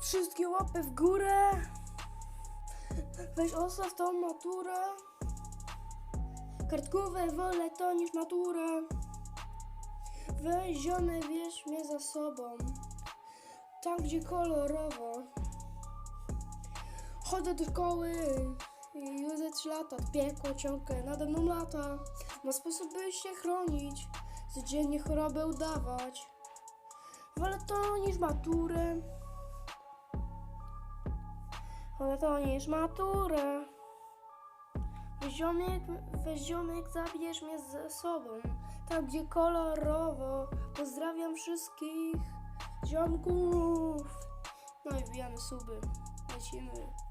Wszystkie łapy w górę. Weź ostaw tą maturę. Kartkowe wolę to niż maturę. Weź ziomy, bierz mnie za sobą. Tam, gdzie kolorowo. Chodzę do szkoły i już ze trzy lata piekło ciągle nade mną lata. Ma sposób, by się chronić, codziennie chorobę udawać. Wolę to niż maturę. Wolę to niż maturę. Weź ziomek, weź zabierz mnie ze sobą. Tam, gdzie kolorowo. Pozdrawiam wszystkich ziomków. No i wbijamy suby. Lecimy.